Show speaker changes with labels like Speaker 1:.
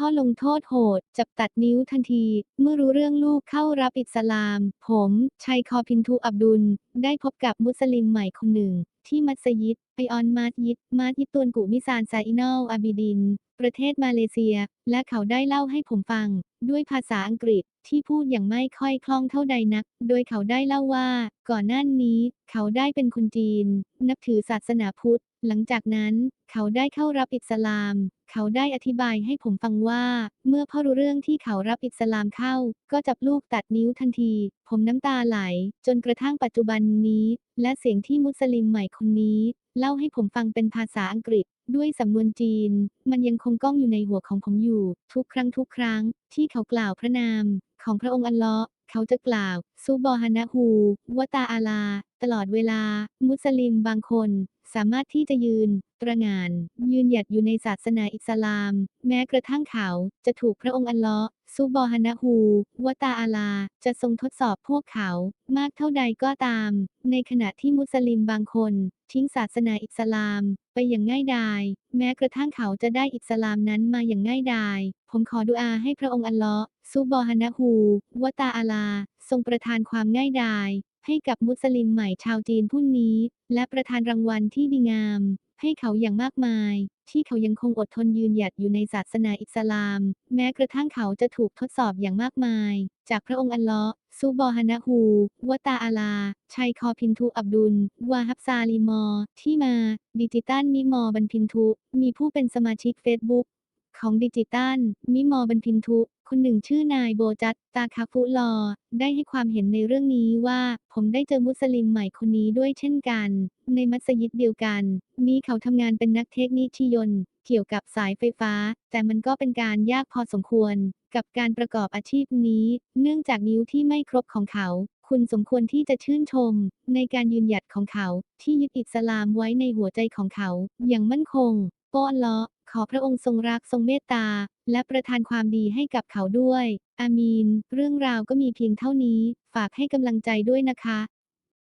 Speaker 1: พ่อลงโทษโหด จับตัดนิ้วทันที เมื่อรู้เรื่องลูกเข้ารับอิสลาม ผมชัยคอพินทูอับดุล ได้พบกับมุสลิมใหม่คนหนึ่ง ที่มัสยิดไอออนมาสยิด มาสยิดตวนกุมิซานซาอินอลอาบิดิน ประเทศมาเลเซีย และเขาได้เล่าให้ผมฟัง ด้วยภาษาอังกฤษที่พูดอย่างไม่ค่อยคล่องเท่าใดนัก โดยเขาได้เล่าว่า ก่อนหน้านี้ เขาได้เป็นคนจีน นับถือศาสนาพุทธ หลังจากนั้นเขาได้เข้ารับอิสลาม เขาได้อธิบายให้ผมฟังว่า เมื่อพ่อรู้เรื่องที่เขารับอิสลามเข้า ก็จับลูกตัดนิ้วทันที ผมน้ำตาไหล จนกระทั่งปัจจุบันนี้ และเสียงที่มุสลิมใหม่คนนี้ เล่าให้ผมฟังเป็นภาษาอังกฤษ ด้วยสำนวนจีน มันยังคงก้องอยู่ในหัวของผมอยู่ ทุกครั้งทุกครั้ง ที่เขากล่าวพระนาม ของพระองค์อัลเลาะห์เขาจะกล่าวซูบอฮานะฮูวะตาอาลา ตลอดเวลา มุสลิมบางคน สามารถที่จะยืน ตระหง่าน ยืนหยัดอยู่ในศาสนาอิสลาม แม้กระทั่งเขาจะถูกพระองค์อัลเลาะห์ซูบอฮานะฮูวะตาอาลา จะทรงทดสอบพวกเขา มากเท่าใดก็ตาม ในขณะที่มุสลิมบางคน ทิ้งศาสนาอิสลาม ไปอย่างง่ายดาย แม้กระทั่งเขาจะได้อิสลามนั้นมาอย่างง่ายดาย ผมขอดุอาให้พระองค์อัลเลาะห์ซูบอฮานะฮูวะตาอาลา ทรงประทานความง่ายดาย ให้กับมุสลิมใหม่ชาวจีนผู้นี้ และประทานรางวัลที่ดีงาม ให้เขาอย่างมากมาย ที่เขายังคงอดทนยืนหยัดอยู่ในศาสนาอิสลาม แม้กระทั่งเขาจะถูกทดสอบอย่างมากมาย จากพระองค์อัลเลาะห์ซูบอฮานะฮูวะตาอาลา ชัยคอพินทุอับดุล วาฮับซาลีมอ ที่มา ดิจิตัลมิมอบันพินทุ มีผู้เป็นสมาชิกเฟซบุ๊กของดิจิตัลมิมอบันพินทุ คนหนึ่งชื่อนายโบจัตตาคาฟุลอ ได้ให้ความเห็นในเรื่องนี้ว่า ผมได้เจอมุสลิมใหม่คนนี้ด้วยเช่นกัน ในมัสยิดเดียวกัน นี้เขาทำงานเป็นนักเทคนิคยนต์เกี่ยวกับสายไฟฟ้า แต่มันก็เป็นการยากพอสมควร กับการประกอบอาชีพนี้ เนื่องจากนิ้วที่ไม่ครบของเขา คุณสมควรที่จะชื่นชม ในการยืนหยัดของเขา ที่ยึดอิสลามไว้ในหัวใจของเขา อย่างมั่นคงโปอัลเลาะ ขอพระองค์ทรงรักทรงเมตตา และประทานความดีให้กับเขาด้วย อามีน เรื่องราวก็มีเพียงเท่านี้ ฝากให้กำลังใจด้วยนะคะ